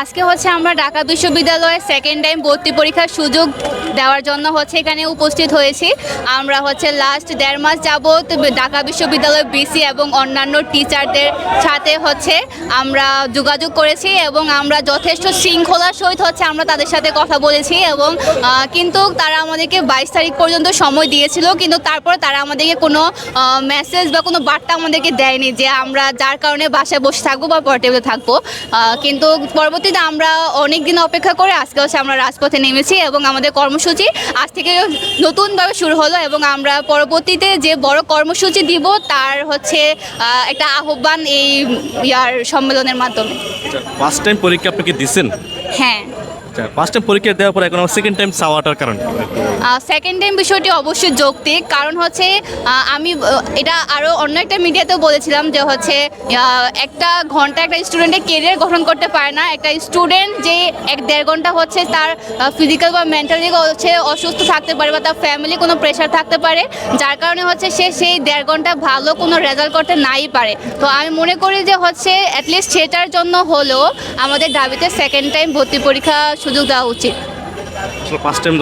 আজকে হচ্ছে আমরা ঢাকা বিশ্ববিদ্যালয়ে সেকেন্ড টাইম ভর্তি পরীক্ষার সুযোগ দেওয়ার জন্য হচ্ছে এখানে উপস্থিত হয়েছি। আমরা হচ্ছে লাস্ট দেড় মাস যাবত ঢাকা বিশ্ববিদ্যালয় বিসি এবং অন্যান্য টিচারদের সাথে হচ্ছে আমরা যোগাযোগ করেছি এবং আমরা যথেষ্ট শৃঙ্খলার সহিত হচ্ছে আমরা তাদের সাথে কথা বলেছি এবং কিন্তু তারা আমাদেরকে বাইশ তারিখ পর্যন্ত সময় দিয়েছিল, কিন্তু তারপরে তারা আমাদেরকে কোনো মেসেজ বা কোনো বার্তা আমাদেরকে দেয়নি যে আমরা যার কারণে বাসায় বসে থাকব বা পোর্টেবলে থাকব। কিন্তু পরবর্তীতে আমরা অনেক দিন অপেক্ষা করে আজকে হচ্ছে আমরা রাজপথে নেমেছি এবং আমাদের কর্মসূচি আজ থেকে নতুনভাবে শুরু হলো এবং আমরা পরবর্তীতে যে বড় কর্মসূচি দিব তার হচ্ছে একটা আহ্বান এই ইয়ার সম্মেলনের মাধ্যমে। ফার্স্ট টাইম পরীক্ষা আপনি কি দিচ্ছেন হ্যাঁ। ফার্স্ট টাইম পরীক্ষা দেওয়ার পর এখন সেকেন্ড টাইম চাওয়াটার কারণ? সেকেন্ড টাইম বিষয়টি অবশ্যই যৌক্তিক, কারণ হচ্ছে আমি এটা আরও অন্য একটা মিডিয়াতেও বলেছিলাম যে হচ্ছে একটা ঘণ্টা একটা স্টুডেন্টের কেরিয়ার গঠন করতে পারে না। একটা স্টুডেন্ট যে এক দেড় ঘণ্টা হচ্ছে তার ফিজিক্যাল বা মেন্টালি হচ্ছে অসুস্থ থাকতে পারে বা তার ফ্যামিলি কোনো প্রেশার থাকতে পারে, যার কারণে হচ্ছে সে সেই দেড় ঘণ্টা ভালো কোনো রেজাল্ট করতে নাই পারে। তো আমি মনে করি যে হচ্ছে অ্যাটলিস্ট সেটার জন্য হলেও আমাদের দাবিতে সেকেন্ড টাইম ভর্তি পরীক্ষা সুযোগ দেওয়া উচিত। আসলে ফার্স্ট টাইম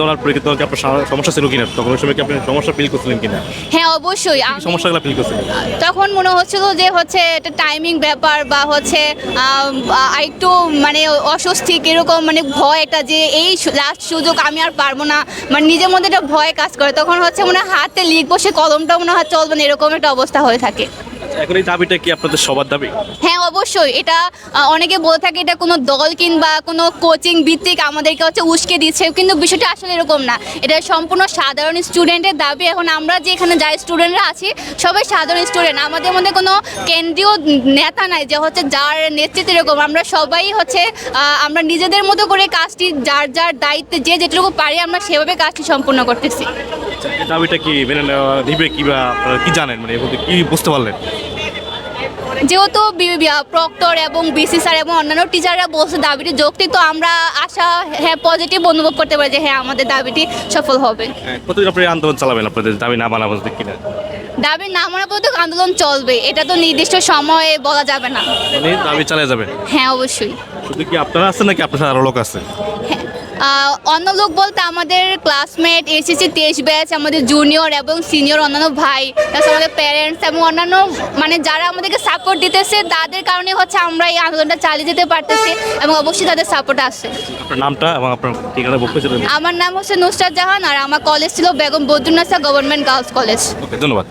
আপনার সমস্যা ছিল কিনা? তখন ওই সময় কি আপনি সমস্যা ফিল করছিলেন কিনা? হ্যাঁ অবশ্যই। সমস্যাগুলো ফিল করছিলেন? তখন মনে হচ্ছিল যে হচ্ছে এটা টাইমিং ব্যাপার বা হচ্ছে একটু মানে অস্বস্তি এরকম মানে ভয় একটা যে এই লাস্ট সুযোগ আমি আর পারব না। মানে নিজের মধ্যে একটা ভয় কাজ করে। তখন হচ্ছে মনে হাতে লিখব সে কলমটা মনে হয় চলবে না এরকম একটা অবস্থা হয়ে থাকে। এখন এই দাবিটা কি আপনাদের সবার দাবি? হ্যাঁ অবশ্যই। এটা অনেকে বলে থাকে এটা কোনো দল কিংবা কোনো কোচিং ভিত্তিক আমাদেরকে হচ্ছে উস্কে দিচ্ছে কিন্তু বিষয়টা আসলে এরকম না। এটা সম্পূর্ণ সাধারণ স্টুডেন্টের দাবি। এখন আমরা যে এখানে যাই স্টুডেন্টরা আছি সবাই সাধারণ স্টুডেন্ট। আমাদের মধ্যে কোনো কেন্দ্রীয় নেতা নাই যে হচ্ছে যার নেতৃত্বে এরকম। আমরা সবাই হচ্ছে আমরা নিজেদের মতো করে কাজটি যার যার দায়িত্বে যে যেটুকু পারি আমরা সেভাবে কাজটি সম্পূর্ণ করতেছি। দাবিটা কি মেনে নেওয়া দিবে কি বা আপনারা কি জানেন? মানে কি বুঝতে পারলেন? যেহেতু প্রক্টর এবং বিসি স্যার এবং অন্যান্য টিচাররা বলছে দাবিটি যৌক্তিক তো আমরা আশা হ্যাঁ পজিটিভ অনুভব করতে পারি যে হ্যাঁ আমাদের দাবিটি সফল হবে। হ্যাঁ, কতদিন আপনি আন্দোলন চালাবেন আপনাদের? দাবি না মানা বুঝতে কিনা? দাবি না মানা পর্যন্ত আন্দোলন চলবে। এটা তো নির্দিষ্ট সময়ে বলা যাবে না। মানে দাবি চালিয়ে যাবে? হ্যাঁ অবশ্যই। শুধু কি আপনারা আছেন নাকি আপনার সাথে আরও লোক আছে? অন্য লোক বলতে আমাদের ক্লাসমেট এসএসসি তেইশ ব্যাচ আমাদের জুনিয়র এবং সিনিয়র অন্যান্য ভাই তাছাড়া আমাদের প্যারেন্টস এবং অন্যান্য মানে যারা আমাদেরকে সাপোর্ট দিতেছে তাদের কারণে হচ্ছে আমরা এই আন্দোলনটা চালিয়ে যেতে পারতেছি এবং অবশ্যই তাদের সাপোর্ট আছে আপনার নামটা এবং আপনার ঠিকানা আমার নাম হচ্ছে নুসরাত জাহান আর আমার কলেজ ছিল Begum Badrunnesa government girls college ধন্যবাদ।